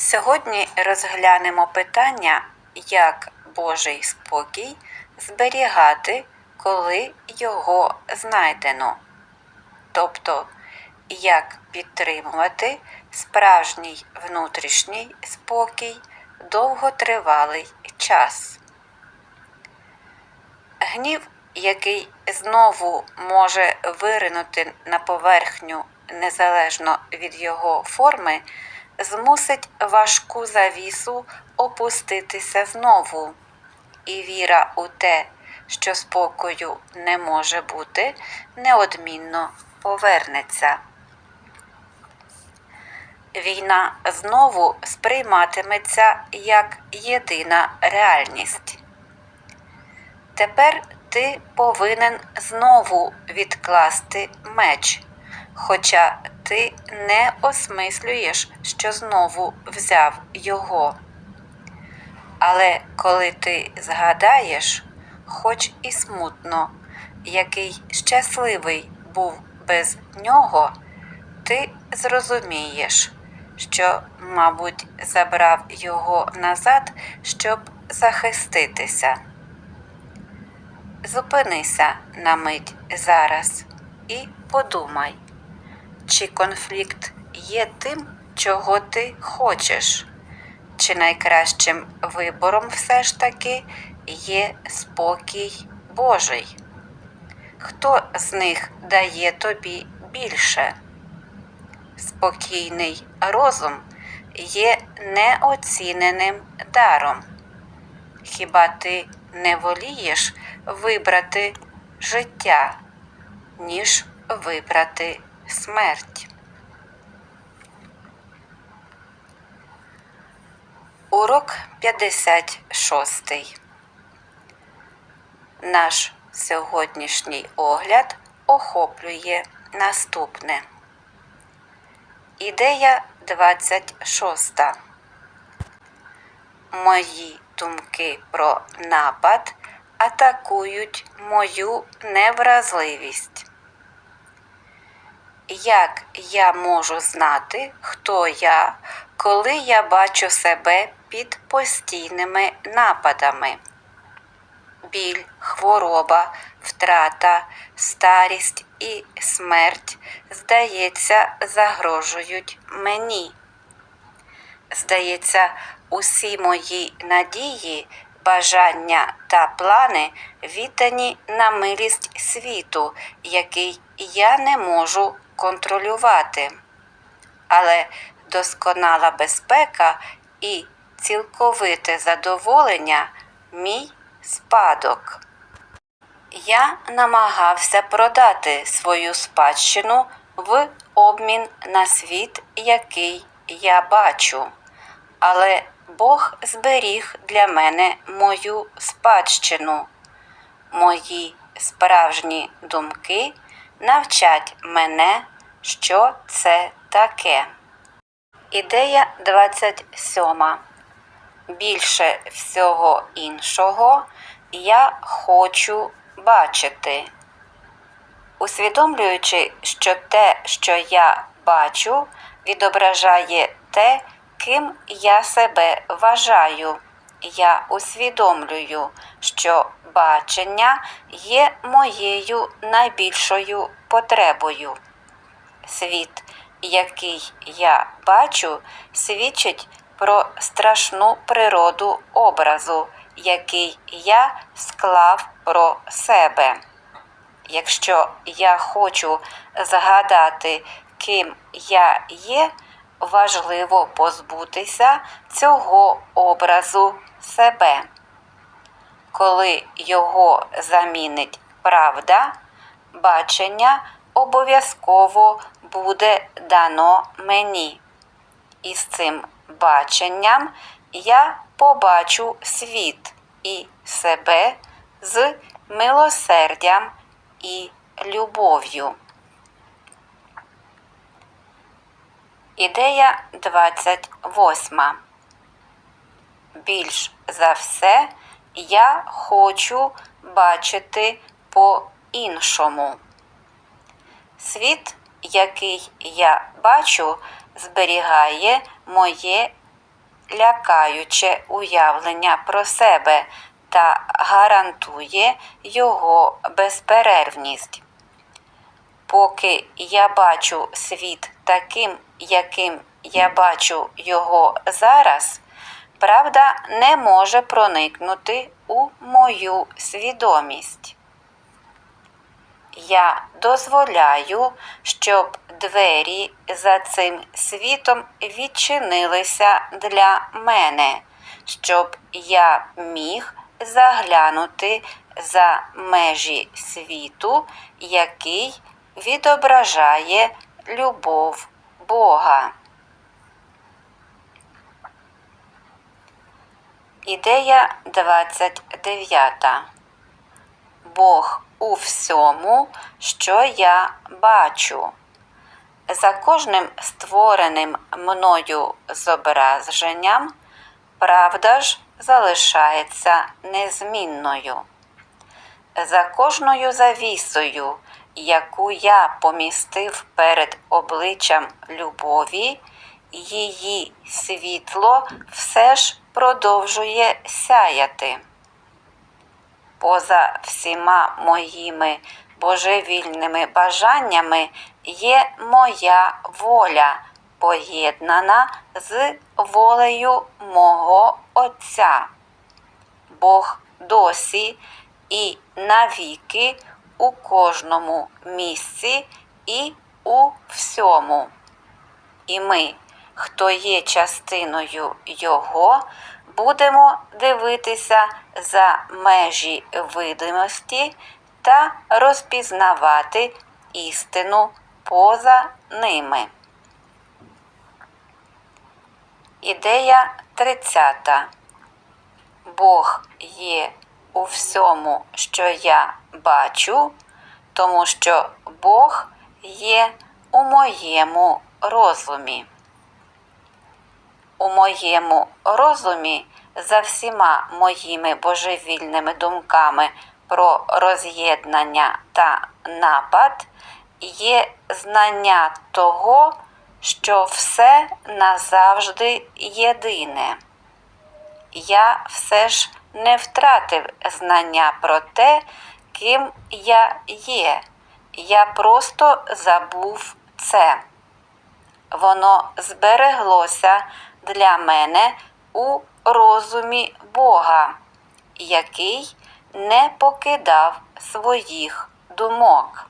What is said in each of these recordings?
Сьогодні розглянемо питання, як Божий спокій зберігати, коли його знайдено. Тобто, як підтримувати справжній внутрішній спокій довготривалий час. Гнів, який знову може виринути на поверхню незалежно від його форми, змусить важку завісу опуститися знову, і віра у те, що спокою не може бути, неодмінно повернеться. Війна знову сприйматиметься як єдина реальність. Тепер ти повинен знову відкласти меч, хоча ти не осмислюєш, що знову взяв його. Але коли ти згадаєш, хоч і смутно, який щасливий був без нього, ти зрозумієш, що, мабуть, забрав його назад, щоб захиститися. Зупинися на мить зараз і подумай, чи конфлікт є тим, чого ти хочеш, чи найкращим вибором все ж таки є спокій Божий. Хто з них дає тобі більше? Спокійний розум є неоціненим даром. Хіба ти не волієш вибрати життя, ніж вибрати смерть? Урок 56. Наш сьогоднішній огляд охоплює наступне. Ідея 26. Мої думки про напад атакують мою невразливість. Як я можу знати, хто я, коли я бачу себе під постійними нападами? Біль, хвороба, втрата, старість і смерть, здається, загрожують мені. Здається, усі мої надії, бажання та плани віддані на милість світу, який я не можу контролювати. Але досконала безпека і цілковите задоволення мій спадок. Я намагався продати свою спадщину в обмін на світ, який я бачу, але Бог зберіг для мене мою спадщину. Мої справжні думки навчать мене, що це таке. Ідея 27. Більше всього іншого я хочу бачити. Усвідомлюючи, що те, що я бачу, відображає те, ким я себе вважаю, я усвідомлюю, що бачення є моєю найбільшою потребою. Світ, який я бачу, свідчить про страшну природу образу, який я склав про себе. Якщо я хочу згадати, ким я є, важливо позбутися цього образу себе. Коли його замінить правда, бачення обов'язково буде дано мені. І з цим баченням я побачу світ і себе з милосердям і любов'ю. Ідея 28. Більш за все я хочу бачити по-іншому. Світ, який я бачу, зберігає моє лякаюче уявлення про себе та гарантує його безперервність. Поки я бачу світ таким, яким я бачу його зараз, правда не може проникнути у мою свідомість. Я дозволяю, щоб двері за цим світом відчинилися для мене, щоб я міг заглянути за межі світу, який відображає любов Бога. Ідея 29. Бог у всьому, що я бачу. За кожним створеним мною зображенням правда ж залишається незмінною. За кожною завісою, яку я помістив перед обличчям любові, її світло все ж продовжує сяяти. Поза всіма моїми божевільними бажаннями є моя воля, поєднана з волею мого Отця. Бог досі і навіки у кожному місці і у всьому. І ми, хто є частиною Його, будемо дивитися за межі видимості та розпізнавати істину поза ними. Ідея 30. Бог є у всьому, що я бачу, тому що Бог є у моєму розумі. У моєму розумі за всіма моїми божевільними думками про роз'єднання та напад є знання того, що все назавжди єдине. Я все ж не втратив знання про те, ким я є. Я просто забув це. Воно збереглося для мене у розумі Бога, який не покидав своїх думок.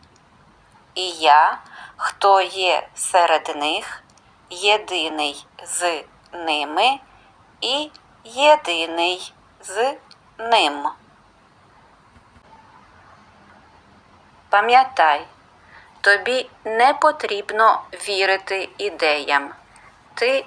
І я, хто є серед них, єдиний з ними і єдиний з ним. Пам'ятай, тобі не потрібно вірити ідеям. Ти